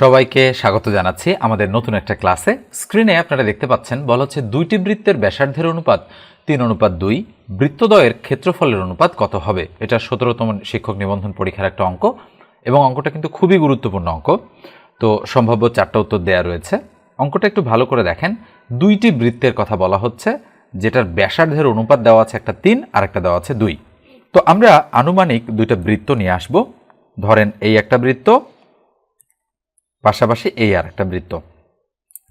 সবাইকে স্বাগত জানাচ্ছি আমাদের নতুন একটা ক্লাসে। স্ক্রিনে আপনারা দেখতে পাচ্ছেন, বলা হচ্ছে দুইটি বৃত্তের ব্যাসার্ধের অনুপাত তিন, অনুপাত দুই। বৃত্তদ্বয়ের ক্ষেত্রফলের অনুপাত কত হবে? এটা সতেরোতম শিক্ষক নিবন্ধন পরীক্ষার একটা অঙ্ক এবং অঙ্কটা কিন্তু খুবই গুরুত্বপূর্ণ অঙ্ক। তো সম্ভাব্য চারটা উত্তর দেয়া রয়েছে। অঙ্কটা একটু ভালো করে দেখেন। দুইটি বৃত্তের কথা বলা হচ্ছে, যেটার ব্যাসার্ধের অনুপাত দেওয়া আছে একটা তিন, আর একটা দেওয়া আছে দুই। তো আমরা আনুমানিক দুইটা বৃত্ত নিয়ে আসব। ধরেন এই একটা বৃত্ত পাশাপাশি এই আর একটা বৃত্ত।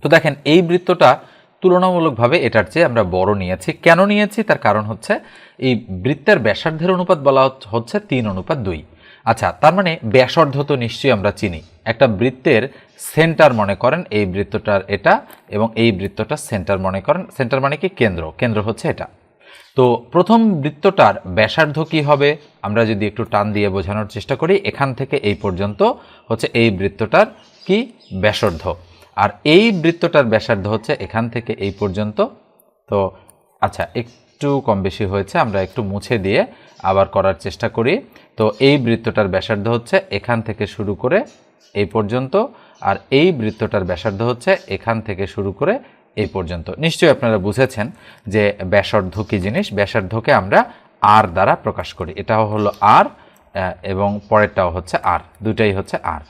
তো দেখেন, এই বৃত্তটা তুলনামূলকভাবে এটার চেয়ে আমরা বড় নিয়েছি। কেন নিয়েছি? তার কারণ হচ্ছে এই বৃত্তের ব্যাসার্ধের অনুপাত বলা হচ্ছে- তিন অনুপাত দুই। আচ্ছা তার মানে ব্যাসার্ধ তো নিশ্চয়ই আমরা চিনি। একটা বৃত্তের সেন্টার মনে করেন এই বৃত্তটার এটা এবং এই বৃত্তটা সেন্টার মনে করেন। সেন্টার মানে কি? কেন্দ্র। কেন্দ্র হচ্ছে এটা। তো প্রথম বৃত্তটার ব্যাসার্ধ কি হবে? আমরা যদি একটু টান দিয়ে বোঝানোর চেষ্টা করি, এখান থেকে এই পর্যন্ত হচ্ছে এই বৃত্তটার কি? ব্যাসার্ধ। আর এই বৃত্তটার ব্যাসার্ধ হচ্ছে এখান থেকে এই পর্যন্ত। তো আচ্ছা একটু কম বেশি হয়েছে, আমরা একটু মুছে দিয়ে আবার করার চেষ্টা করি। তো এই বৃত্তটার ব্যাসার্ধ হচ্ছে এখান থেকে শুরু করে এই পর্যন্ত, আর এই বৃত্তটার ব্যাসার্ধ হচ্ছে এখান থেকে শুরু করে এই পর্যন্ত। নিশ্চয়ই আপনারা বুঝেছেন যে ব্যাসার্ধ কী জিনিস? ব্যাসার্ধকে আমরা আর দ্বারা প্রকাশ করি। এটাও হলো আর এবং পরেরটাও হচ্ছে আর। দুটাই হচ্ছে আর।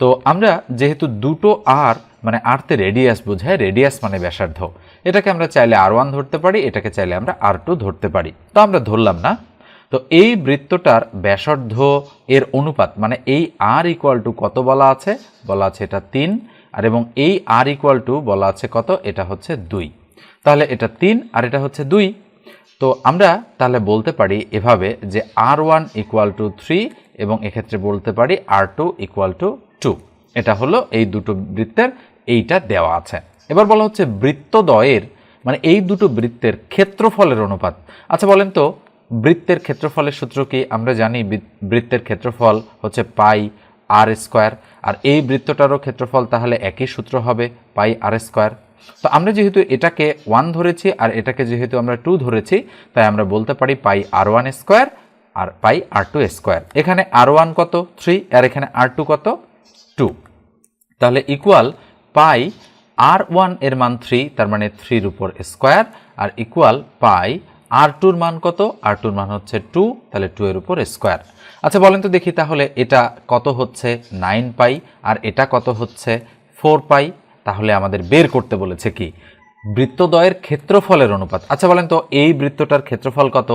তো আমরা যেহেতু দুটো আর মানে আরতে রেডিয়াস বোঝায় রেডিয়াস মানে ব্যাসার্ধ। এটাকে আমরা চাইলে আর ওয়ান ধরতে পারি, এটাকে চাইলে আমরা আর টু ধরতে পারি। তো আমরা ধরলাম না। তো এই বৃত্তটার ব্যাসার্ধ এর অনুপাত মানে এই আর ইকুয়াল টু কত বলা আছে? বলা আছে এটা তিন। আর এবং এই আর ইকুয়াল টু বলা আছে কত? এটা হচ্ছে দুই। তাহলে এটা তিন আর এটা হচ্ছে দুই। তো আমরা তাহলে বলতে পারি এভাবে যে R one equal to three এবং এক্ষেত্রে বলতে পারি R two equal to two এটা হলো এই দুটো বৃত্তের, এইটা দেওয়া আছে। এবার বলা হচ্ছে বৃত্তদ্বয়ের মানে এই দুটো বৃত্তের ক্ষেত্রফলের অনুপাত। আচ্ছা বলেন তো, বৃত্তের ক্ষেত্রফলের সূত্র কি? আমরা জানি বৃত্তের ক্ষেত্রফল হচ্ছে পাই আর স্কোয়ার আর এই বৃত্তটারও ক্ষেত্রফল তাহলে একই সূত্র হবে, পাই আর স্কোয়ার তো আমরা যেহেতু এটাকে ওয়ান ধরেছি আর এটাকে যেহেতু আমরা টু ধরেছি, তাই আমরা বলতে পারি পাই আর ওয়ান স্কোয়ার আর পাই আর টু স্কোয়ার এখানে আর ওয়ান কত? থ্রি আর এখানে আর টু কত? টু তাহলে ইকুয়াল পাই আর ওয়ানের মান থ্রি তার মানে থ্রির উপর স্কোয়ার আর ইকুয়াল পাই আর টুর মান কত? আর টুর মান হচ্ছে টু তাহলে টু এর উপর স্কোয়ার আচ্ছা বলেন তো দেখি তাহলে এটা কত হচ্ছে? নাইন পাই আর এটা কত হচ্ছে? ফোর পাই তাহলে আমাদের বের করতে বলেছে কি? বৃত্তদ্বয়ের ক্ষেত্রফলের অনুপাত। আচ্ছা বলেন তো, এই বৃত্তটার ক্ষেত্রফল কত?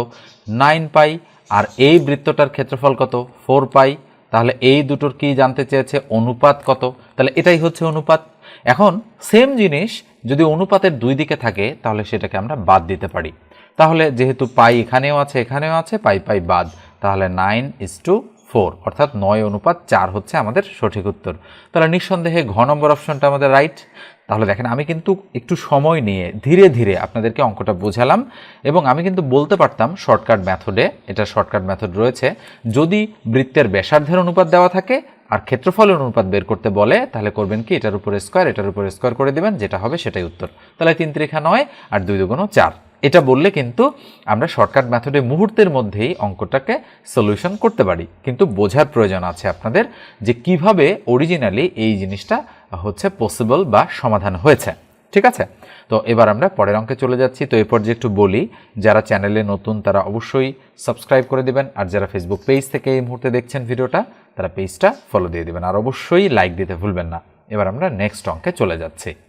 নাইন পাই, আর এই বৃত্তটার ক্ষেত্রফল কত? Four pi. তাহলে এই দুটোর কি জানতে চেয়েছে? অনুপাত কত? তাহলে এটাই হচ্ছে অনুপাত। এখন সেম জিনিস, যদি অনুপাতের দুই দিকে থাকে, তাহলে সেটাকে আমরা বাদ দিতে পারি। তাহলে যেহেতু পাই এখানেও আছে এখানেও আছে, পাই পাই বাদ। তাহলে নাইন ইস টু ফোর, অর্থাৎ নয় অনুপাত চার হচ্ছে আমাদের সঠিক উত্তর। তাহলে নিঃসন্দেহে ঘ নম্বর অপশনটা আমাদের রাইট তাহলে দেখেন, আমি কিন্তু একটু সময় নিয়ে ধীরে ধীরে আপনাদেরকে অঙ্কটা বোঝালাম এবং আমি কিন্তু বলতে পারতাম শর্টকাট মেথডে এটা শর্টকাট মেথড রয়েছে। যদি বৃত্তের ব্যাসার্ধের অনুপাত দেওয়া থাকে আর ক্ষেত্রফলের অনুপাত বের করতে বলে, তাহলে করবেন কি? এটার উপরে স্কোয়ার এটার উপরে স্কোয়ার করে দেবেন, যেটা হবে সেটাই উত্তর। তাহলে তিন ত্রিখা নয় আর দুই দুগুণ চার। এটা বললে কিন্তু আমরা শর্টকাট মেথডে মুহূর্তের মধ্যেই অঙ্কটাকে সলিউশন করতে পারি। কিন্তু বোঝার প্রয়োজন আছে আপনাদের যে কীভাবে অরিজিনালি এই জিনিসটা হচ্ছে পসিবল বা সমাধান হয়েছে। ঠিক আছে? তো এবার আমরা পরের অঙ্কে চলে যাচ্ছি। তো এরপর যে একটু বলি, যারা চ্যানেলে নতুন, তারা অবশ্যই সাবস্ক্রাইব করে দেবেন। আর যারা ফেসবুক পেজ থেকে এই মুহূর্তে দেখছেন ভিডিওটা, তারা পেজটা ফলো দিয়ে দিবেন। আর অবশ্যই লাইক দিতে ভুলবেন না। এবার আমরা নেক্সট অঙ্কে চলে যাচ্ছি।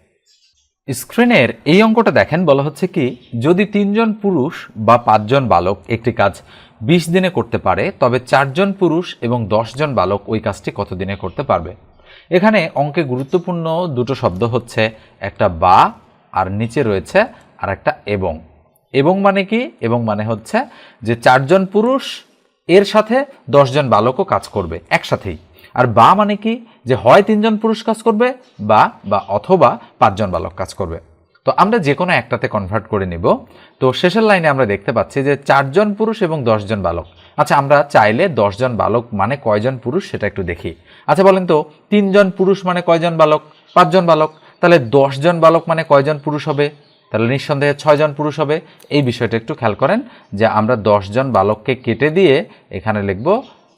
স্ক্রিনের এই অঙ্কটা দেখেন, বলা হচ্ছে কি, যদি তিনজন পুরুষ বা পাঁচজন বালক একটি কাজ বিশ দিনে করতে পারে, তবে চারজন পুরুষ এবং দশজন বালক ওই কাজটি কত দিনে করতে পারবে? এখানে অঙ্কে গুরুত্বপূর্ণ দুটো শব্দ হচ্ছে একটা বা, আর নিচে রয়েছে আর একটা এবং। এবং মানে কি? এবং মানে হচ্ছে যে চারজন পুরুষ, এর সাথে দশজন বালকও কাজ করবে একসাথেই। আর বা মানে কি? যে হয় তিনজন পুরুষ কাজ করবে, বা বা অথবা পাঁচজন বালক কাজ করবে। তো আমরা যে কোনো একটাতে কনভার্ট করে নিব। তো শেষের লাইনে আমরা দেখতে পাচ্ছি যে চারজন পুরুষ এবং দশজন বালক। আচ্ছা আমরা চাইলে দশজন বালক মানে কয়জন পুরুষ সেটা একটু দেখি। আচ্ছা বলেন তো, তিনজন পুরুষ মানে কয়জন বালক? পাঁচজন বালক। তাহলে দশজন বালক মানে কয়জন পুরুষ হবে? তাহলে নিঃসন্দেহে ছয়জন পুরুষ হবে। এই বিষয়টা একটু খেয়াল করেন যে আমরা দশজন বালককে কেটে দিয়ে এখানে লিখব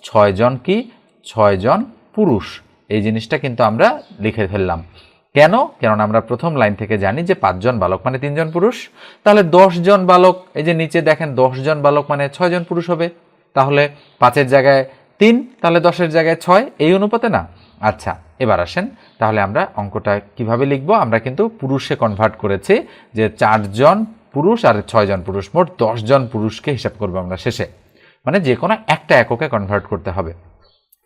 ছয়জন কি? ছয়জন পুরুষ। এই জিনিসটা কিন্তু আমরা লিখে ফেললাম। কেন? কেননা আমরা প্রথম লাইন থেকে জানি যে পাঁচজন বালক মানে তিনজন পুরুষ। তাহলে জন বালক, এই যে নিচে দেখেন জন বালক মানে ছয়জন পুরুষ হবে। তাহলে পাঁচের জায়গায় তিন, তাহলে দশের জায়গায় ছয়, এই অনুপাতে না? আচ্ছা এবার আসেন। তাহলে আমরা অঙ্কটা কীভাবে লিখব? আমরা কিন্তু পুরুষে কনভার্ট করেছি যে চারজন পুরুষ আর ছয়জন পুরুষ। মোট জন পুরুষকে হিসাব করব আমরা শেষে। মানে যে কোনো একটা এককে কনভার্ট করতে হবে।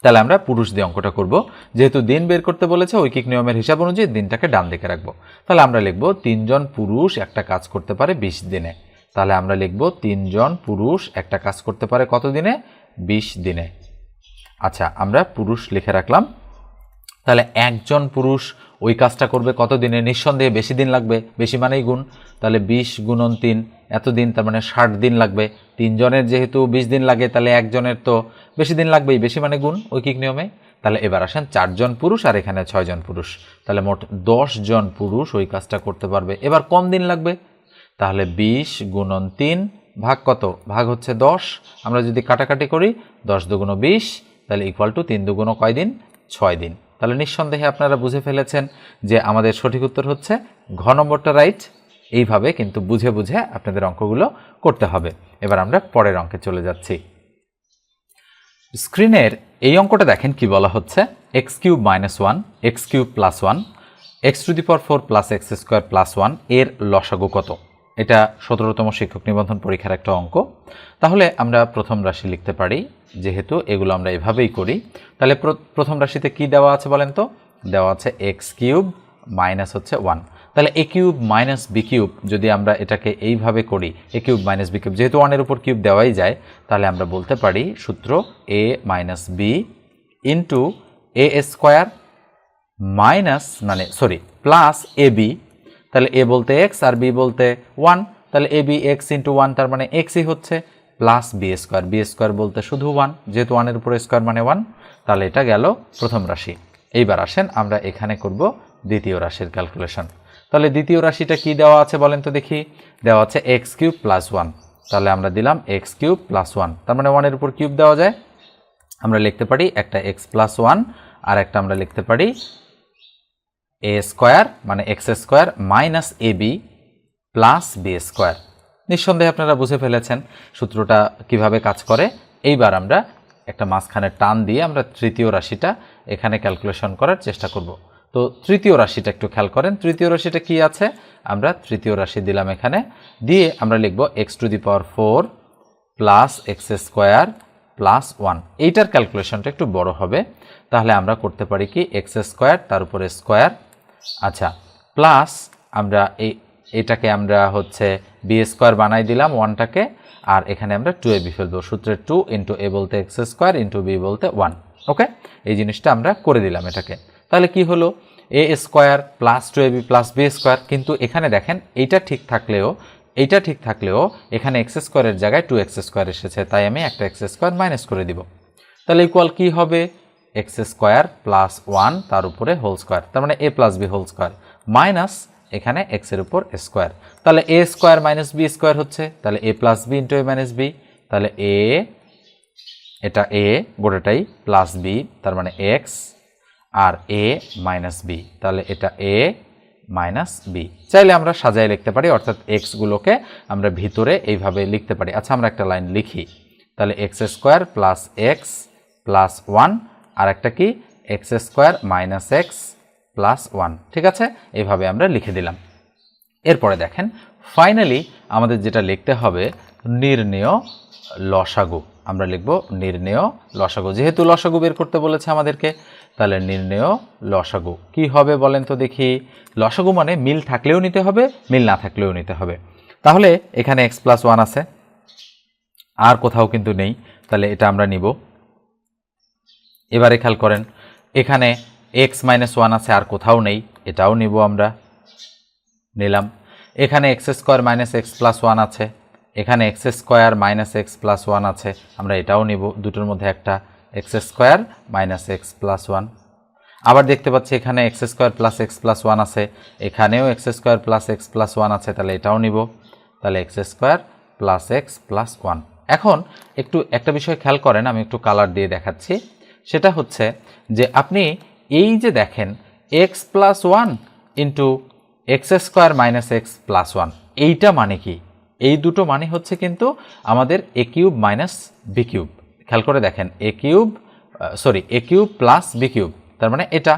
তাহলে আমরা পুরুষ দিয়ে অঙ্কটা করব। যেহেতু দিন বের করতে বলেছে, ঐকিক নিয়মের হিসাব অনুযায়ী দিনটাকে ডান দিকে রাখব। তাহলে আমরা লিখব তিনজন পুরুষ একটা কাজ করতে পারে বিশ দিনে। তাহলে আমরা লিখব তিনজন পুরুষ একটা কাজ করতে পারে কত দিনে? বিশ দিনে। আচ্ছা আমরা পুরুষ লিখে রাখলাম তাহলে একজন পুরুষ ওই কাজটা করবে কত দিনে নিঃসন্দেহে বেশি দিন লাগবে, বেশি মানেই গুণ। তাহলে বিশ গুণন তিন এত দিন তার মানে ষাট দিন লাগবে। তিনজনের যেহেতু বিশ দিন লাগে, তাহলে একজনের তো বেশি দিন লাগবেই, বেশি মানে গুণ ঐকিক নিয়মে। তাহলে এবার আসেন চারজন পুরুষ আর এখানে ছয়জন পুরুষ। তাহলে মোট জন পুরুষ ওই কাজটা করতে পারবে। এবার কম দিন লাগবে। তাহলে বিশ গুণন তিন ভাগ কত? ভাগ হচ্ছে দশ। আমরা যদি কাটাকাটি করি, দশ দুগুণ বিশ, তাহলে ইকুয়াল টু তিন দুগুণ কয় দিন? ছয় দিন। তাহলে নিঃসন্দেহে আপনারা বুঝে ফেলেছেন যে আমাদের সঠিক উত্তর হচ্ছে, ঘ নম্বরটা রাইট এইভাবে কিন্তু বুঝে বুঝে আপনাদের অঙ্কগুলো করতে হবে। এবার আমরা পরের অঙ্কে চলে যাচ্ছি। স্ক্রিনের এই অঙ্কটা দেখেন কি বলা হচ্ছে। X cube minus one X cube plus one X to the power four plus X square plus ওয়ানের লসাগু কত? এটা সতেরোতম শিক্ষক নিবন্ধন পরীক্ষার একটা অঙ্ক। তাহলে আমরা প্রথম রাশি লিখতে পারি, যেহেতু এগুলো আমরা এভাবেই করি। তাহলে প্রথম রাশিতে কি দেওয়া আছে বলেন তো? দেওয়া আছে এক্স কিউব মাইনাস হচ্ছে ওয়ান। তাহলে A cube minus B cube যদি আমরা এটাকে এইভাবে করি A cube minus B cube, যেহেতু ওয়ানের উপর কিউব দেওয়াই যায়, তাহলে আমরা বলতে পারি সূত্র A minus B into A square minus মানে সরি প্লাস এ বি তাহলে এ বলতে এক্স আর বি বলতে ওয়ান তাহলে A B X into one তার মানে এক্সই হচ্ছে plus B square B square বলতে শুধু ওয়ান যেহেতু ওয়ানের উপর স্কোয়ার মানে ওয়ান তাহলে এটা গেল প্রথম রাশি। এইবার আসেন আমরা এখানে করব দ্বিতীয় রাশির ক্যালকুলেশন তাহলে দ্বিতীয় রাশিটা কি দেওয়া আছে বলেন তো দেখি। দেওয়া আছে এক্স কিউব প্লাস ওয়ান তাহলে আমরা দিলাম এক্স কিউব প্লাস ওয়ান তার মানে ওয়ানের উপর কিউব দেওয়া যায়। আমরা লিখতে পারি একটা এক্স প্লাস ওয়ান আর একটা আমরা লিখতে পারি এ স্কোয়ার মানে X square minus A B plus B square নিঃসন্দেহে আপনারা বুঝে ফেলেছেন সূত্রটা কীভাবে কাজ করে। এইবার আমরা একটা মাঝখানে টান দিয়ে আমরা তৃতীয় রাশিটা এখানে ক্যালকুলেশন করার চেষ্টা করব। তো তৃতীয় রাশিটা একটু খেয়াল করেন। তৃতীয় রাশিটা কি আছে? আমরা তৃতীয় রাশি দিলাম এখানে। দিয়ে আমরা লিখব X to the power four plus X square plus one এইটার ক্যালকুলেশনটা একটু বড় হবে। তাহলে আমরা করতে পারি কি? এক্স স্কোয়ার তার উপরে স্কোয়ার আচ্ছা প্লাস আমরা এই এটাকে আমরা হচ্ছে বি স্কোয়ার বানাই দিলাম ওয়ানটাকে আর এখানে আমরা টু এ বি ফেলব। সূত্রে টু ইন্টু এ বলতে এক্স স্কোয়ার ইন্টু বি বলতে ওয়ান ওকে এই জিনিসটা আমরা করে দিলাম এটাকে। তাহলে কি হলো? A square plus two A B plus B square কিন্তু এখানে দেখেন এইটা ঠিক থাকলেও, এইটা ঠিক থাকলেও এখানে এক্স স্কোয়ারের জায়গায় টু এক্স স্কোয়ার এসেছে, তাই আমি একটা এক্স স্কোয়ার মাইনাস করে দিব। তাহলে ইকুয়াল কী হবে? এক্স স্কোয়ার প্লাস ওয়ান তার উপরে হোল স্কোয়ার, তার মানে A plus B whole square, minus এখানে এক্সের উপর স্কোয়ার। তাহলে A square minus B square হচ্ছে, তাহলে A plus B into A minus B তাহলে এ এটা এ গোটাটাই প্লাস বি তার মানে এক্স আর এ মাইনাস বি তাহলে এটা এ মাইনাস বি চাইলে আমরা সাজায় লিখতে পারি, অর্থাৎ এক্সগুলোকে আমরা ভিতরে এইভাবে লিখতে পারি। আচ্ছা আমরা একটা লাইন লিখি, তাহলে X square plus X plus one আর একটা কি? X square minus X plus one. ঠিক আছে? এইভাবে আমরা লিখে দিলাম। এরপরে দেখেন, ফাইনালি আমাদের যেটা লিখতে হবে, নির্ণেয় লসাগু। আমরা লিখব নির্ণেয় লসাগু। যেহেতু লসাগু বের করতে বলেছে আমাদেরকে, তাহলে নির্ণেয় লসাগু। কি হবে বলেন তো দেখি? লসাগু মানে মিল থাকলেও নিতে হবে, মিল না থাকলেও নিতে হবে। তাহলে এখানে এক্স প্লাস ওয়ান আছে। আর কোথাও কিন্তু নেই। তাহলে এটা আমরা নিব। এবারে খেয়াল করেন, এখানে এক্স মাইনাস ওয়ান আছে, আর কোথাও নেই। এটাও নিব আমরা। নিলাম। এখানে X square minus X plus one আছে। এখানে X square minus X plus one আছে। আমরা এটাও নিব। দুটোর মধ্যে একটা X square minus X plus one আবার দেখতে পাচ্ছি এখানে X square plus X plus one আছে। এখানেও X square plus X plus one আছে, তাহলে এটাও নিব। তাহলে X square plus X plus one এখন একটু একটা বিষয় খেয়াল করেন, আমি একটু কালার দিয়ে দেখাচ্ছি। সেটা হচ্ছে যে আপনি এই যে দেখেন X plus one into X square minus X plus one এইটা মানে কি? এই দুটো মানে হচ্ছে কিন্তু আমাদের A cube minus B cube খেয়াল করে দেখেন A cube sorry A cube plus B cube তার মানে এটা।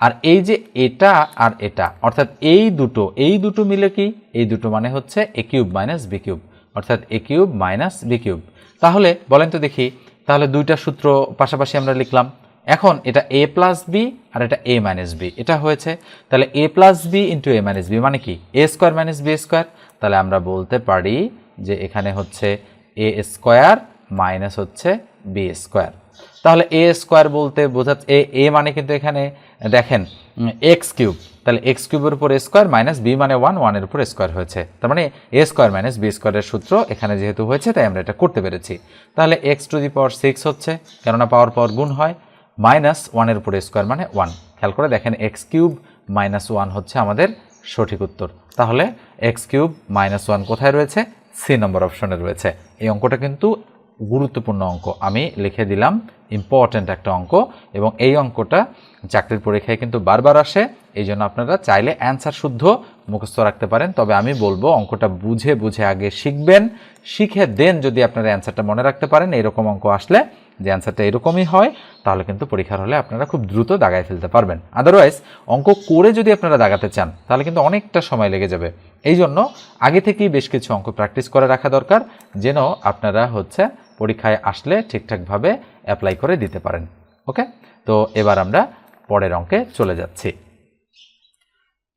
আর এই যে এটা আর এটা, অর্থাৎ এই দুটো এই দুটো মিলে কি? এই দুটো মানে হচ্ছে A cube minus B cube অর্থাৎ A cube minus B cube তাহলে বলেন তো দেখি তাহলে দুইটা সূত্র পাশাপাশি আমরা লিখলাম। এখন এটা এ প্লাস বি আর এটা এ মাইনাস বি এটা হয়েছে, তাহলে A plus B into A minus B মানে কি? A square minus B square তাহলে আমরা বলতে পারি যে এখানে হচ্ছে এ স্কোয়ার মাইনাস হচ্ছে বি স্কোয়ার তাহলে এ স্কোয়ার বলতে বোঝাচ্ছে, এ এ মানে কিন্তু এখানে দেখেন এক্স কিউব তাহলে এক্স কিউবের উপর স্কোয়ার মাইনাস বি মানে ওয়ান ওয়ানের উপর স্কোয়ার হয়েছে। তার মানে এ স্কোয়ার মাইনাস বি স্কোয়ারের সূত্র এখানে যেহেতু হয়েছে, তাই আমরা এটা করতে পেরেছি। তাহলে X to the power six হচ্ছে, কেননা পাওয়ার পাওয়ার গুণ হয় মাইনাস ওয়ানের উপরে স্কোয়ার মানে ওয়ান খেয়াল করে দেখেন এক্স কিউব মাইনাস ওয়ান হচ্ছে আমাদের সঠিক উত্তর। তাহলে এক্স কিউব মাইনাস ওয়ান কোথায় রয়েছে? সি নম্বর অপশনে রয়েছে। এই অঙ্কটা কিন্তু গুরুত্বপূর্ণ অঙ্ক। আমি লিখে দিলাম ইম্পর্ট্যান্ট একটা অঙ্ক এবং এই অঙ্কটা চাকরির পরীক্ষায় কিন্তু বারবার আসে, এই জন্য আপনারা চাইলে অ্যান্সার শুদ্ধ মুখস্থ রাখতে পারেন। তবে আমি বলব, অঙ্কটা বুঝে বুঝে আগে শিখবেন, শিখে দেন যদি আপনারা অ্যান্সারটা মনে রাখতে পারেন, এরকম অঙ্ক আসলে যে অ্যান্সারটা এরকমই হয়, তাহলে কিন্তু পরীক্ষার হলে আপনারা খুব দ্রুত দাগায় ফেলতে পারবেন। আদারওয়াইজ অঙ্ক করে যদি আপনারা দাগাতে চান, তাহলে কিন্তু অনেকটা সময় লেগে যাবে। এই জন্য আগে থেকেই বেশ কিছু অঙ্ক প্র্যাকটিস করে রাখা দরকার, যেন আপনারা হচ্ছে পরীক্ষায় আসলে ঠিকঠাকভাবে অ্যাপ্লাই করে দিতে পারেন ওকে তো এবার আমরা পরের অঙ্কে চলে যাচ্ছি।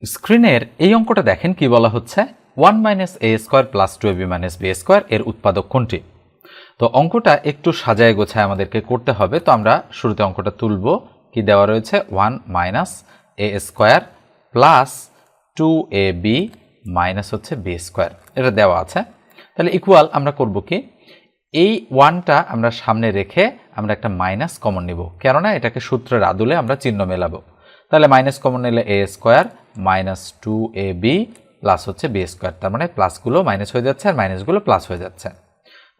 স্ক্রিনের এই অঙ্কটা দেখেন কি বলা হচ্ছে? One minus A square plus two B minus B square এর উৎপাদক কোনটি? তো অঙ্কটা একটু সাজায় গোছায় আমাদেরকে করতে হবে, তো আমরা শুরুতে অঙ্কটা তুলব। কি দেওয়া রয়েছে? One minus A square plus two A B minus হচ্ছে বি স্কোয়ার এটা দেওয়া আছে। তাহলে ইকুয়াল আমরা করব কি? এই ওয়ানটা আমরা সামনে রেখে আমরা একটা মাইনাস কমন নিব। কেননা এটাকে সূত্রের আদলে আমরা চিহ্ন মেলাবো। তাহলে মাইনাস কমন নিলে A square minus two A B plus হচ্ছে বি স্কোয়ার তার মানে প্লাসগুলো মাইনাস হয়ে যাচ্ছে আর মাইনাসগুলো প্লাস হয়ে যাচ্ছে।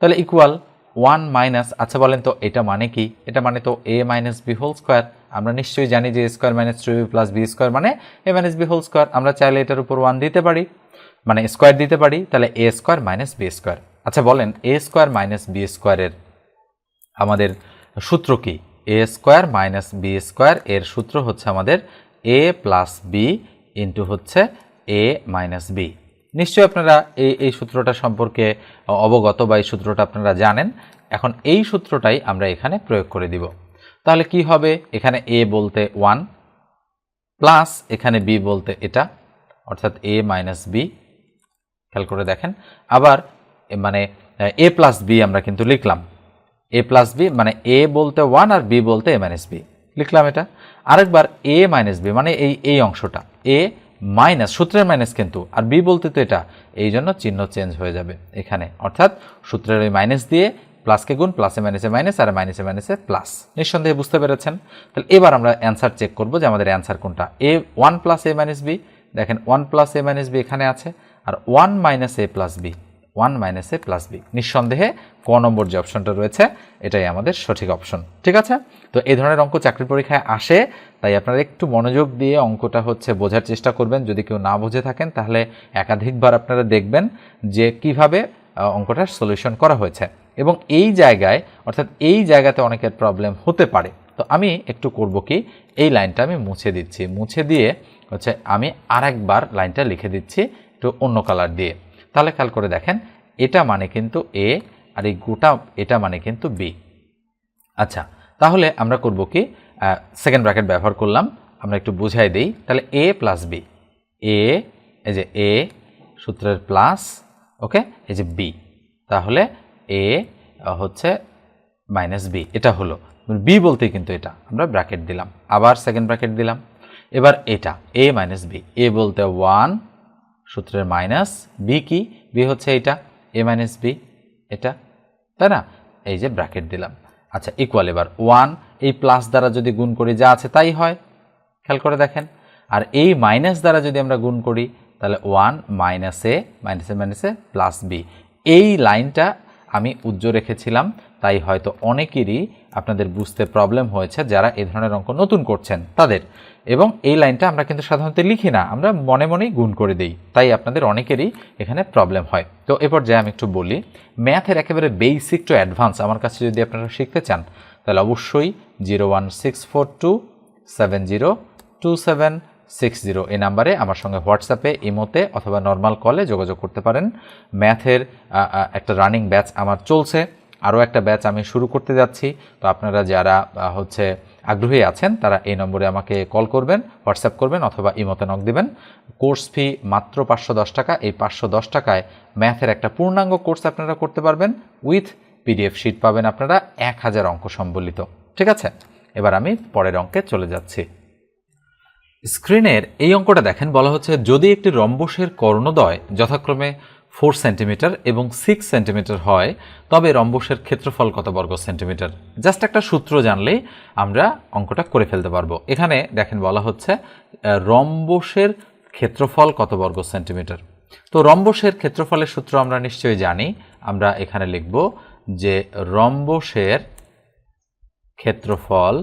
তাহলে ইকুয়াল ওয়ান মাইনাস আচ্ছা বলেন তো, এটা মানে কি? এটা মানে তো A minus B whole square আমরা নিশ্চয়ই জানি যে square minus two B plus B square মানে A minus B whole square আমরা চাইলে এটার উপর ওয়ান দিতে পারি। মানে স্কোয়ার দিতে পারি। তাহলে A square minus B square আচ্ছা বলেন এ স্কোয়ার মাইনাস বি স্কোয়ারের আমাদের সূত্র কি? A square minus B square এর সূত্র হচ্ছে আমাদের এ প্লাস বি ইন্টু হচ্ছে এ মাইনাস বি নিশ্চয়ই আপনারা এই এই সূত্রটা সম্পর্কে অবগত বা এই সূত্রটা আপনারা জানেন। এখন এই সূত্রটাই আমরা এখানে প্রয়োগ করে দিব। তাহলে কি হবে? এখানে এ বলতে ওয়ান প্লাস এখানে বি বলতে এটা, অর্থাৎ এ মাইনাস বি খেয়াল করে দেখেন। আবার মানে এ প্লাস বি আমরা কিন্তু লিখলাম। এ প্লাস বি মানে এ বলতে ওয়ান আর বি বলতে এ মাইনাস বি লিখলাম এটা। আরেকবার এ মাইনাস বি মানে এই এই অংশটা। এ মাইনাস সূত্রের মাইনাস কিন্তু। আর বি বলতে তো এটা। এই জন্য চিহ্ন চেঞ্জ হয়ে যাবে এখানে। অর্থাৎ সূত্রের ওই মাইনাস দিয়ে প্লাসকে গুণ প্লাসে মাইনাসে মাইনাস আর মাইনাসে মাইনাসে প্লাস নিঃসন্দেহে বুঝতে পেরেছেন? তাহলে এবার আমরা অ্যান্সার চেক করব যে আমাদের অ্যান্সার কোনটা। A one plus A minus B দেখেন one plus A minus B এখানে আছে, আর one minus A plus B one minus A plus B. নিঃসন্দেহে ক নম্বর যে অপশনটা রয়েছে, এটাই আমাদের সঠিক অপশন। ঠিক আছে? তো এই ধরনের অঙ্ক চাকরির পরীক্ষায় আসে, তাই আপনারা একটু মনোযোগ দিয়ে অঙ্কটা হচ্ছে বোঝার চেষ্টা করবেন। যদি কেউ না বুঝে থাকেন, তাহলে একাধিকবার আপনারা দেখবেন যে কীভাবে অঙ্কটার সলিউশন করা হয়েছে। এবং এই জায়গায়, অর্থাৎ এই জায়গাতে অনেকের প্রবলেম হতে পারে। তো আমি একটু করব কি, এই লাইনটা আমি মুছে দিচ্ছি। মুছে দিয়ে হচ্ছে আমি আরেকবার লাইনটা লিখে দিচ্ছি একটু অন্য কালার দিয়ে। তাহলে খেয়াল করে দেখেন, এটা মানে কিন্তু এ আর এই গোটা এটা মানে কিন্তু বি। আচ্ছা তাহলে আমরা করব কি সেকেন্ড ব্র্যাকেট ব্যবহার করলাম, আমরা একটু বুঝাই দিই, তাহলে এ প্লাস বি। এ, এই যে এ সূত্রের প্লাস ওকে এই যে বি। তাহলে এ হচ্ছে মাইনাস বি, এটা হলো। বি বলতে কিন্তু এটা, আমরা ব্র্যাকেট দিলাম, আবার সেকেন্ড ব্র্যাকেট দিলাম। এবার এটা, এ মাইনাস বি, এ বলতে ওয়ান সূত্রের মাইনাস বি কি? বি হচ্ছে এটা এ মাইনাস বি এটা, তাই না? এই যে ব্র্যাকেট দিলাম। আচ্ছা ইকুয়াল এবার ওয়ান এই প্লাস দ্বারা যদি গুণ করি, যা আছে তাই হয়। খেয়াল করে দেখেন। আর এই মাইনাস দ্বারা যদি আমরা গুণ করি, তাহলে ওয়ান মাইনাস এ মাইনাসে মাইনাসে প্লাস বি এই লাইনটা আমি উজ্জ্ব রেখেছিলাম, তাই হয়তো অনেকেরই আপনাদের বুঝতে প্রবলেম হয়েছে যারা এই ধরনের অঙ্ক নতুন করছেন তাদের। এবং এই লাইনটা আমরা কিন্তু সাধারণত লিখি না, আমরা মনে মনেই গুণ করে দিই। তাই আপনাদের অনেকেরই এখানে প্রবলেম হয়। তো এরপর যে আমি একটু বলি ম্যাথের একেবারে বেসিক টু অ্যাডভান্স আমার কাছে যদি আপনারা শিখতে চান, তাহলে অবশ্যই zero one six four two seven zero two seven six zero এই নাম্বারে আমার সঙ্গে হোয়াটসঅ্যাপে ইমোতে অথবা নর্মাল কলে যোগাযোগ করতে পারেন। ম্যাথের একটা রানিং ব্যাচ আমার চলছে। আরও একটা ব্যাচ আমি শুরু করতে যাচ্ছি। তো আপনারা যারা হচ্ছে আগ্রহী আছেন, তারা এই নম্বরে আমাকে কল করবেন, হোয়াটসঅ্যাপ করবেন অথবা ইমোতে নক দিবেন। কোর্স ফি মাত্র পাঁচশো দশ টাকা। এই পাঁচশো দশ টাকায় ম্যাথের একটা পূর্ণাঙ্গ কোর্স আপনারা করতে পারবেন। উইথ পিডিএফ শিট পাবেন আপনারা এক হাজার অঙ্ক সম্বলিত। ঠিক আছে? এবার আমি পরের অঙ্কে চলে যাচ্ছি। স্ক্রিনের এই অঙ্কটা দেখেন, বলা হচ্ছে যদি একটি রম্বসের কর্ণদয় যথাক্রমে ফোর সেন্টিমিটার এবং সিক্স সেন্টিমিটার হয়, তবে রম্বসের ক্ষেত্রফল কত বর্গ সেন্টিমিটার? জাস্ট একটা সূত্র জানলেই আমরা অঙ্কটা করে ফেলতে পারব। এখানে দেখেন বলা হচ্ছে রম্বসের ক্ষেত্রফল কত বর্গ সেন্টিমিটার? তো রম্বসের ক্ষেত্রফলের সূত্র আমরা নিশ্চয়ই জানি। আমরা এখানে লিখব যে রম্বসের ক্ষেত্রফল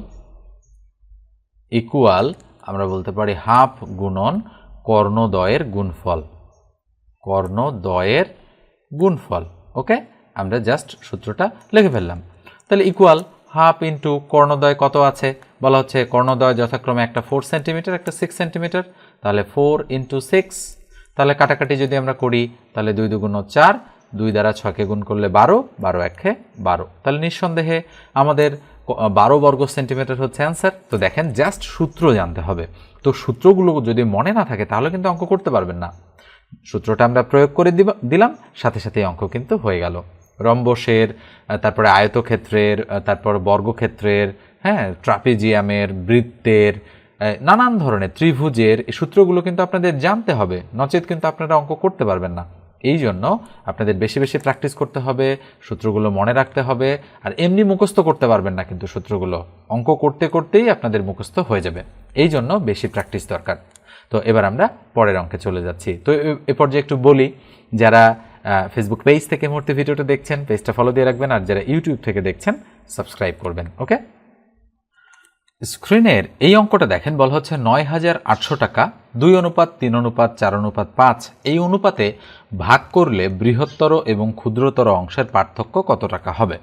ইকুয়াল আমরা বলতে পারি হাফ গুণন কর্ণদয়ের গুণফল। কর্ণদয়ের গুণফল ওকে আমরা জাস্ট সূত্রটা লিখে ফেললাম। তাহলে ইকুয়াল হাফ ইন্টু কর্ণদয় কত আছে? বলা হচ্ছে কর্ণদয় যথাক্রমে একটা ফোর সেন্টিমিটার একটা সিক্স সেন্টিমিটার তাহলে ফোর ইন্টু সিক্স তাহলে কাটাকাটি যদি আমরা করি, তাহলে দুই দুগুণ চার, দুই দ্বারা ছয়কে গুণ করলে বারো বারো একে বারো। তাহলে নিঃসন্দেহে আমাদের বারো বর্গ সেন্টিমিটার হচ্ছে অ্যান্সার তো দেখেন জাস্ট সূত্র জানতে হবে। তো সূত্রগুলো যদি মনে না থাকে, তাহলে কিন্তু অঙ্ক করতে পারবেন না। সূত্রটা আমরা প্রয়োগ করে দিলাম, সাথে সাথে অঙ্ক কিন্তু হয়ে গেল। রম্বসের তারপরে আয়তক্ষেত্রের তারপর বর্গক্ষেত্রের হ্যাঁ ট্রাপিজিয়ামের, বৃত্তের নানান ধরনের, ত্রিভুজের, এই সূত্রগুলো কিন্তু আপনাদের জানতে হবে। নচেত কিন্তু আপনারা অঙ্ক করতে পারবেন না। এই জন্য আপনাদের বেশি বেশি প্র্যাকটিস করতে হবে, সূত্রগুলো মনে রাখতে হবে, আর এমনি মুখস্থ করতে পারবেন না কিন্তু সূত্রগুলো। অঙ্ক করতে করতেই আপনাদের মুখস্থ হয়ে যাবে। এই জন্য বেশি প্র্যাকটিস দরকার। তো এবার আমরা পরের অঙ্কে চলে যাচ্ছি। তো এ- পর্যায়ে একটু বলি, যারা ফেসবুক পেজ থেকে মুহূর্তে ভিডিওটা দেখছেন পেজটা ফলো দিয়ে রাখবেন, আর যারা ইউটিউব থেকে দেখছেন সাবস্ক্রাইব করবেন ওকে স্ক্রিনের এই অঙ্কটা দেখেন, বলা হচ্ছে নয় হাজার আটশো টাকা, দুই অনুপাত, তিন অনুপাত, চার অনুপাত, পাঁচ। এই অনুপাতে ভাগ করলে বৃহত্তর এবং ক্ষুদ্রতর অংশের পার্থক্য কত টাকা হবে?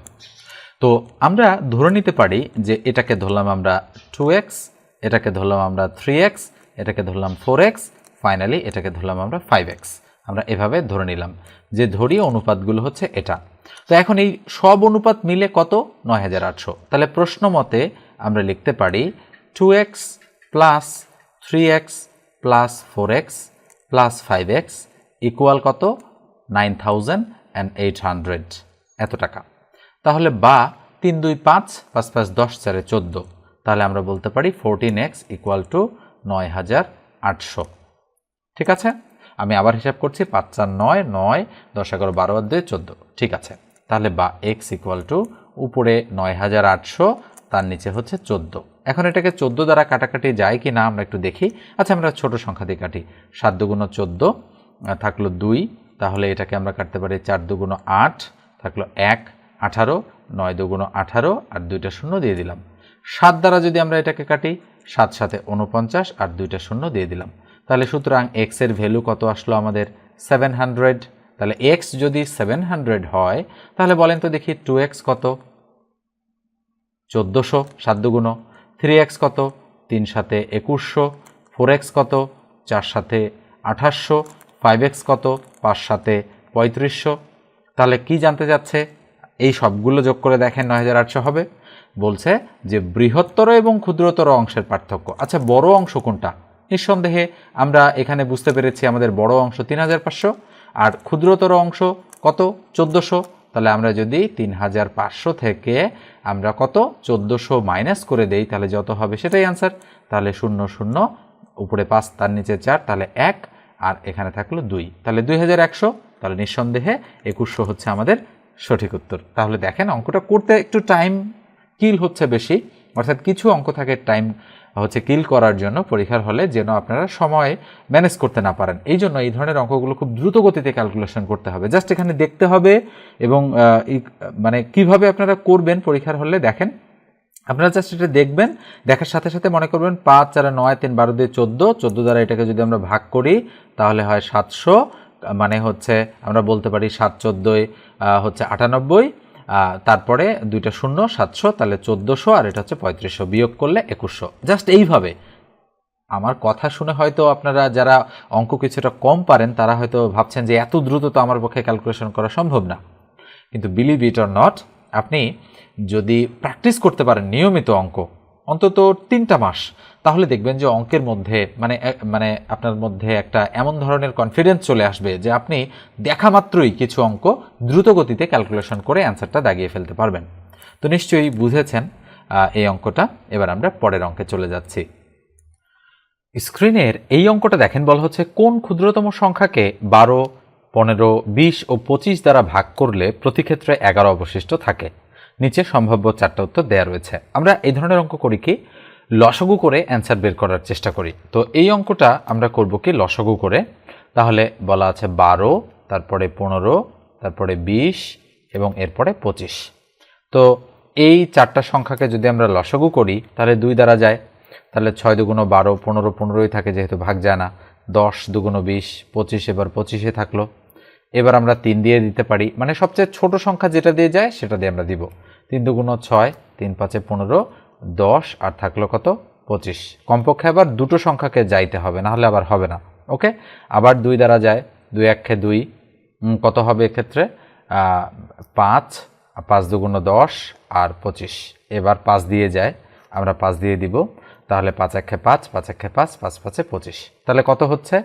তো আমরা ধরে নিতে পারি যে এটাকে ধরলাম আমরা টু এক্স এটাকে ধরলাম আমরা থ্রি এক্স এটাকে ধরলাম ফোর এক্স ফাইনালি এটাকে ধরলাম আমরা ফাইভ এক্স আমরা এভাবে ধরে নিলাম যে ধরি অনুপাতগুলো হচ্ছে এটা। তো এখন এই সব অনুপাত মিলে কত? নয় হাজার আটশো। তাহলে প্রশ্ন মতে আমরা লিখতে পারি two X plus three X plus four X plus five X equal কত? Nine thousand and eight hundred এত টাকা। তাহলে বা তিন দুই পাঁচ পাঁচ পাঁচ দশ চারে চোদ্দ। তাহলে আমরা বলতে পারি ফোরটিন এক্স ইকুয়াল টু নয় হাজার আটশো। ঠিক আছে? আমি আবার হিসাব করছি, পাঁচ চার নয় নয়, দশ এগারো, বারো আর দুই, চোদ্দ। ঠিক আছে। তাহলে বা এক্স ইকুয়াল টু উপরে নয় হাজার আটশো, তার নিচে হচ্ছে চোদ্দ। এখন এটাকে চোদ্দ দ্বারা কাটাকাটি যায় কি না আমরা একটু দেখি। আচ্ছা আমরা ছোট সংখ্যা দিয়ে কাটি। সাত দুগুণ চোদ্দ থাকল দুই। তাহলে এটাকে আমরা কাটতে পারি চার দুগুণ আট, থাকল এক, আঠারো, নয় দুগুণ আঠারো, আর দুইটা শূন্য দিয়ে দিলাম। সাত দ্বারা যদি আমরা এটাকে কাটি সাত সাথে উনপঞ্চাশ আর দুইটা শূন্য দিয়ে দিলাম। তাহলে সুতরাং এক্সের ভ্যালু কত আসলো আমাদের? সেভেন হান্ড্রেড তাহলে এক্স যদি সেভেন হান্ড্রেড হয়, তাহলে বলেন তো দেখি টু এক্স কত? চোদ্দোশো, সাত দুগুণ থ্রি এক্স কত? তিন সাথে একুশশো ফোর এক্স কত? চার সাথে আঠাশশো ফাইভ এক্স কত? পাঁচ সাথে পঁয়ত্রিশশো। তাহলে কি জানতে যাচ্ছে? এই সবগুলো যোগ করে দেখেন নয় হাজার আটশো হবে। বলছে যে বৃহত্তর এবং ক্ষুদ্রতর অংশের পার্থক্য। আচ্ছা বড় অংশ কোনটা? নিঃসন্দেহে আমরা এখানে বুঝতে পেরেছি আমাদের বড় অংশ তিন হাজার পাঁচশো, আর ক্ষুদ্রতর অংশ কত? চোদ্দোশো। তাহলে আমরা যদি তিন হাজার পাঁচশো থেকে আমরা কত? চোদ্দোশো মাইনাস করে দেই, তাহলে যত হবে সেটাই আনসার তাহলে শূন্য শূন্য, উপরে পাঁচ, তার নিচে চার, তাহলে এক, আর এখানে থাকল দুই। তাহলে দুই হাজার একশো। তাহলে নিঃসন্দেহে একুশশো হচ্ছে আমাদের সঠিক উত্তর। তাহলে দেখেন অঙ্কটা করতে একটু টাইম কিল হচ্ছে বেশি, অর্থাৎ কিছু অঙ্ক থাকে টাইম হচ্ছে কিল করার জন্য পরীক্ষার হলে যেন আপনারা সময় ম্যানেজ করতে না পারেন। এই জন্য এই ধরনের অঙ্কগুলো খুব দ্রুত গতিতে ক্যালকুলেশন করতে হবে। জাস্ট এখানে দেখতে হবে এবং মানে কীভাবে আপনারা করবেন পরীক্ষার হলে দেখেন। আপনারা জাস্ট এটা দেখবেন, দেখার সাথে সাথে মনে করবেন পাঁচ চার নয়, তিন বারো দিয়ে চোদ্দ চোদ্দ দ্বারা এটাকে যদি আমরা ভাগ করি, তাহলে হয় সাতশো মানে হচ্ছে আমরা বলতে পারি সাত চোদ্দোয় হচ্ছে আটানব্বই তারপরে দুইটা শূন্য, সাতশো, তাহলে চোদ্দোশো, আর এটা হচ্ছে পঁয়ত্রিশশো বিয়োগ করলে একুশশো। জাস্ট এইভাবে। আমার কথা শুনে হয়তো আপনারা যারা অঙ্ক কিছুটা কম পারেন, তারা হয়তো ভাবছেন যে এত দ্রুত তো আমার পক্ষে ক্যালকুলেশন করা সম্ভব না। কিন্তু বিলিভ ইট অর নট আপনি যদি প্র্যাকটিস করতে পারেন নিয়মিত অঙ্ক, অন্তত তিনটা মাস তাহলে দেখবেন যে অঙ্কের মধ্যে মানে মানে আপনার মধ্যে একটা এমন ধরনের কনফিডেন্স চলে আসবে যে আপনি দেখা মাত্রই কিছু অঙ্ক দ্রুত গতিতে ক্যালকুলেশন করে অ্যান্সারটা দাগিয়ে ফেলতে পারবেন। তো নিশ্চয়ই বুঝেছেন এই অঙ্কটা। এবার আমরা পরের অঙ্কে চলে যাচ্ছি। স্ক্রিনের এই অঙ্কটা দেখেন বলা হচ্ছে কোন ক্ষুদ্রতম সংখ্যাকে বারো, পনেরো, বিশ ও পঁচিশ দ্বারা ভাগ করলে প্রতি ক্ষেত্রে এগারো অবশিষ্ট থাকে। নিচে সম্ভাব্য চারটা উত্তর দেয়া রয়েছে। আমরা এই ধরনের অঙ্ক করি কি? লসগু করে অ্যান্সার বের করার চেষ্টা করি। তো এই অঙ্কটা আমরা করব কি লসগু করে। তাহলে বলা আছে বারো, তারপরে পনেরো, তারপরে বিশ এবং এরপরে পঁচিশ। তো এই চারটা সংখ্যাকে যদি আমরা লসগু করি, তাহলে দুই দ্বারা যায়। তাহলে ছয় দুগুণো বারো, পনেরো পনেরোই থাকে যেহেতু ভাগ যায় না। দশ দুগুণো বিশ, পঁচিশ এবার পঁচিশে থাকল। এবার আমরা তিন দিয়ে দিতে পারি। মানে সবচেয়ে ছোট সংখ্যা যেটা দিয়ে যায়, সেটা দিয়ে আমরা দিব। তিন দুগুণো ছয়, তিন পাঁচে পনেরো দশ আর থাকল কত? পঁচিশ। কমপক্ষে আবার দুটো সংখ্যাকে যাইতে হবে না হলে আবার হবে না। ওকে? আবার দুই দ্বারা যায়, দুই একে দুই কত হবে এক্ষেত্রে? পাঁচ পাঁচ দুগুণ দশ আর পঁচিশ। এবার পাঁচ দিয়ে যায়, আমরা পাঁচ দিয়ে দিব। তাহলে পাঁচ একে পাঁচ পাঁচ একে পাঁচ পাঁচ পাঁচে পঁচিশ। তাহলে কত হচ্ছে?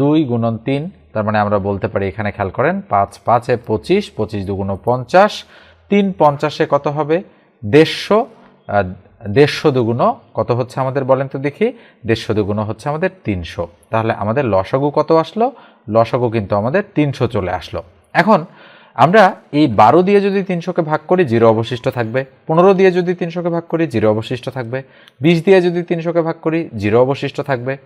দুই গুণন তিন, তার মানে আমরা বলতে পারি এখানে খেয়াল করেন, পাঁচ পাঁচে পঁচিশ পঁচিশ দুগুণ পঞ্চাশ, তিন পঞ্চাশে কত হবে? দেড়শো দেড়শো দুগুণ কত হচ্ছে আমাদের বলেন তো দেখি। দেড়শো দুগুণ হচ্ছে আমাদের তিনশো। তাহলে আমাদের লসগু কত আসলো? লসগু কিন্তু আমাদের তিনশো চলে আসলো। এখন আমরা এই বারো দিয়ে যদি তিনশোকে ভাগ করি, জিরো অবশিষ্ট থাকবে। পনেরো দিয়ে যদি তিনশোকে ভাগ করি, জিরো অবশিষ্ট থাকবে। বিশ দিয়ে যদি তিনশোকে ভাগ করি, জিরো অবশিষ্ট থাকবে।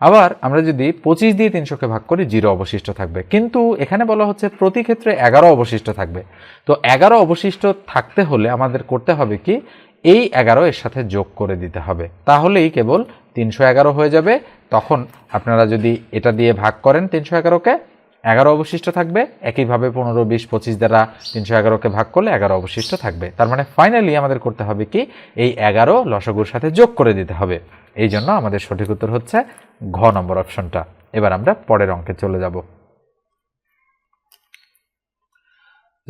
আবার আমরা যদি পঁচিশ দিয়ে তিনশোকে ভাগ করি, জিরো অবশিষ্ট থাকবে। কিন্তু এখানে বলা হচ্ছে প্রতি ক্ষেত্রে এগারো অবশিষ্ট থাকবে। তো এগারো অবশিষ্ট থাকতে হলে আমাদের করতে হবে কি? এই এগারো এর সাথে যোগ করে দিতে হবে। তাহলেই কেবল তিনশো এগারো হয়ে যাবে। তখন আপনারা যদি এটা দিয়ে ভাগ করেন তিনশো এগারোকে এগারো অবশিষ্ট থাকবে। একইভাবে পনেরো, বিশ, পঁচিশ দ্বারা তিনশো এগারোকে ভাগ করলে এগারো অবশিষ্ট থাকবে। তার মানে ফাইনালি আমাদের করতে হবে কি? এই এগারো লসগুর সাথে যোগ করে দিতে হবে। এই জন্য আমাদের সঠিক উত্তর হচ্ছে ঘ নম্বর অপশনটা এবার আমরা পরের অঙ্কে চলে যাব।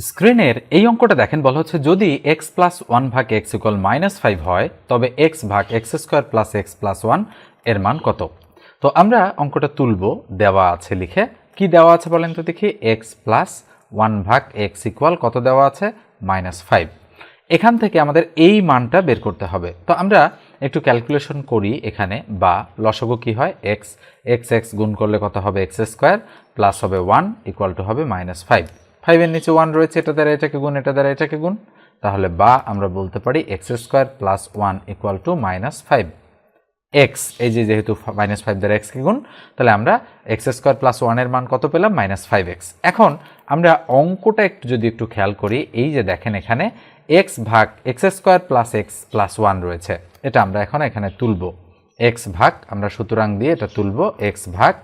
স্ক্রিনের এই অঙ্কটা দেখেন, বলা হচ্ছে যদি এক্স প্লাস ওয়ান ভাগ এক্স ইকুয়াল মাইনাস ফাইভ হয়, তবে এক্স ভাগ X square plus X plus ওয়ানের মান কত? তো আমরা অঙ্কটা তুলব, দেওয়া আছে লিখে। কি দেওয়া আছে বলেন তো দেখি এক্স প্লাস ওয়ান ভাগ এক্স ইকুয়াল কত দেওয়া আছে? মাইনাস ফাইভ এখান থেকে আমাদের এই মানটা বের করতে হবে। তো আমরা একটু ক্যালকুলেশন করি এখানে, বা লসগু কি হয়? এক্স এক্স এক্স গুণ করলে কত হবে? এক্স স্কোয়ার প্লাস হবে ওয়ান ইকুয়াল টু হবে মাইনাস ফাইভ ফাইভের নিচে ওয়ান রয়েছে, এটা দ্বারা এটাকে গুণ, এটা দ্বারা এটাকে গুণ। তাহলে বা আমরা বলতে পারি X square plus one equal two minus five X এই যে যেহেতু মাইনাস ফাইভ দ্বারা এক্সকে গুণ, তাহলে আমরা এক্স স্কোয়ার প্লাস ওয়ানের মান কত পেলাম? মাইনাস ফাইভ এক্স এখন আমরা অঙ্কটা একটু যদি একটু খেয়াল করি, এই যে দেখেন এখানে এক্স ভাগ X square plus X plus one রয়েছে, এটা আমরা এখন এখানে তুলব। এক্স ভাগ, আমরা সুতরাং দিয়ে এটা তুলব এক্স ভাগ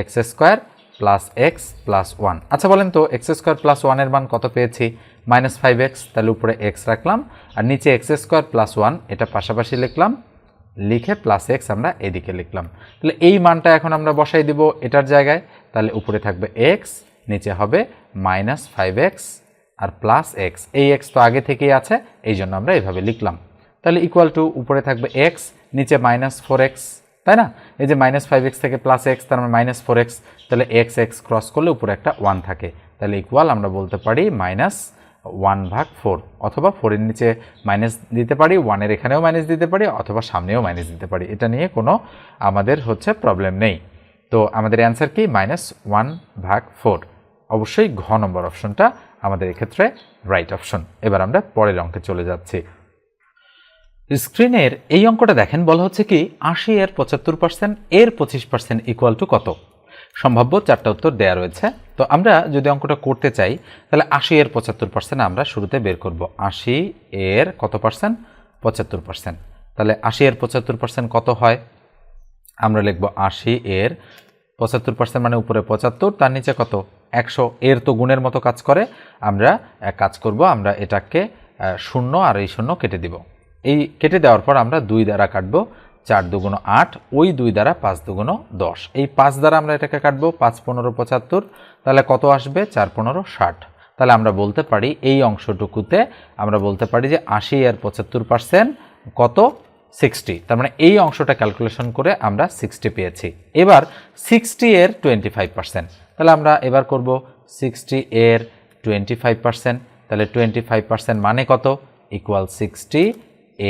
X square plus X plus one আচ্ছা বলেন তো এক্স স্কোয়ার প্লাস ওয়ানের মান কত পেয়েছি? মাইনাস ফাইভ এক্স তাহলে উপরে এক্স রাখলাম। আর নিচে এক্স স্কোয়ার প্লাস ওয়ান এটা পাশাপাশি লিখলাম। লিখে প্লাস এক্স আমরা এদিকে লিখলাম। তাহলে এই মানটা এখন আমরা বসাই দিব এটার জায়গায়। তাহলে উপরে থাকবে এক্স নিচে হবে মাইনাস ফাইভ এক্স আর প্লাস এক্স এই এক্স তো আগে থেকেই আছে, এই জন্য আমরা এইভাবে লিখলাম। তাহলে ইকুয়াল টু উপরে থাকবে এক্স নিচে মাইনাস ফোর এক্স তাই না? এই যে মাইনাস ফাইভ এক্স থেকে প্লাস এক্স তার মানে মাইনাস ফোর এক্স তাহলে এক্স এক্স ক্রস করলে উপরে একটা ওয়ান থাকে। তাহলে ইকুয়াল আমরা বলতে পারি মাইনাস ওয়ান ভাগ ফোর অথবা ফোরের নিচে মাইনাস দিতে পারি ওয়ানের এখানেও মাইনাস দিতে পারি, অথবা সামনেও মাইনাস দিতে পারি। এটা নিয়ে কোনো আমাদের হচ্ছে প্রবলেম নেই। তো আমাদের অ্যান্সার কি? মাইনাস ওয়ান ভাগ ফোর অবশ্যই ঘ নম্বর অপশনটা আমাদের এক্ষেত্রে রাইট অপশন এবার আমরা পরের অঙ্কে চলে যাচ্ছি। স্ক্রিনের এই অঙ্কটা দেখেন, বলা হচ্ছে কি আশি এর পঁচাত্তর পার্সেন্ট এর পঁচিশ পার্সেন্ট ইকুয়াল টু কত? সম্ভাব্য চারটা উত্তর দেয়া রয়েছে। তো আমরা যদি অঙ্কটা করতে চাই, তাহলে আশি এর পঁচাত্তর পার্সেন্ট আমরা শুরুতে বের করব। আশি এর কত পার্সেন্ট পঁচাত্তর পার্সেন্ট তাহলে আশি এর পঁচাত্তর পার্সেন্ট কত হয়? আমরা লিখব আশি এর পঁচাত্তর পার্সেন্ট মানে উপরে পঁচাত্তর, তার নিচে কত? একশো। এর তো গুণের মতো কাজ করে, আমরা কাজ করব, আমরা এটাকে শূন্য আর এই শূন্য কেটে দিব। এই কেটে দেওয়ার পর আমরা দুই দ্বারা কাটবো চার দুগুণ আট, ওই দুই দ্বারা পাঁচ দুগুণ দশ। এই পাঁচ দ্বারা আমরা এটাকে কাটবো পাঁচ পনেরো পঁচাত্তর, তাহলে কত আসবে? চার পনেরো ষাট। তাহলে আমরা বলতে পারি এই অংশটুকুতে আমরা বলতে পারি যে আশি আর পঁচাত্তর পার্সেন্ট কত? সিক্সটি। তার মানে এই অংশটা ক্যালকুলেশন করে আমরা সিক্সটি পেয়েছি। এবার সিক্সটি এর টোয়েন্টি ফাইভ পার্সেন্ট। তাহলে আমরা এবার করব সিক্সটি এর টোয়েন্টি ফাইভ পার্সেন্ট। তাহলে টোয়েন্টি ফাইভ পার্সেন্ট মানে কত? ইকুয়াল সিক্সটি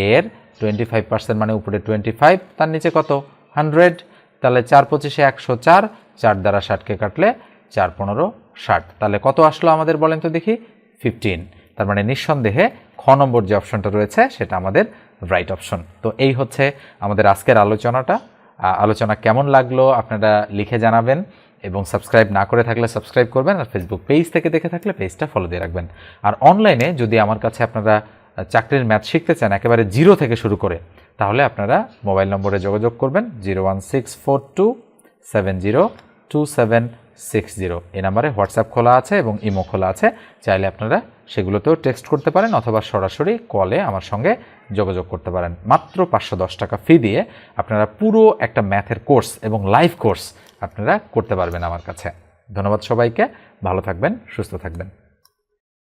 এর টোয়েন্টি ফাইভ পার্সেন্ট মানে উপরে টোয়েন্টি ফাইভ তার নিচে কত? হান্ড্রেড তাহলে চার পঁচিশে একশো চার চার দ্বারা ষাটকে কাটলে চার পনেরো ষাট। তাহলে কত আসলো আমাদের বলেন তো দেখি? ফিফটিন তার মানে নিঃসন্দেহে খ নম্বর যে অপশনটা রয়েছে, সেটা আমাদের রাইট অপশন তো এই হচ্ছে আমাদের আজকের আলোচনাটা। আলোচনা কেমন লাগল আপনারা লিখে জানাবেন এবং সাবস্ক্রাইব না করে থাকলে সাবস্ক্রাইব করবেন আর ফেসবুক পেজ থেকে দেখে থাকলে পেজটা ফলো দিয়ে রাখবেন। আর অনলাইনে যদি আমার কাছে আপনারা চাকরির ম্যাথ শিখতে চান, একেবারে জিরো থেকে শুরু করে, তাহলে আপনারা মোবাইল নম্বরে যোগাযোগ করবেন zero one six four two seven zero two seven six zero. এই নাম্বারে হোয়াটসঅ্যাপ খোলা আছে এবং ইমো খোলা আছে, চাইলে আপনারা সেগুলোতেও টেক্সট করতে পারেন অথবা সরাসরি কলে আমার সঙ্গে যোগাযোগ করতে পারেন। মাত্র পাঁচশো দশ টাকা ফি দিয়ে আপনারা পুরো একটা ম্যাথের কোর্স এবং লাইভ কোর্স আপনারা করতে পারবেন আমার কাছে। ধন্যবাদ সবাইকে, ভালো থাকবেন, সুস্থ থাকবেন।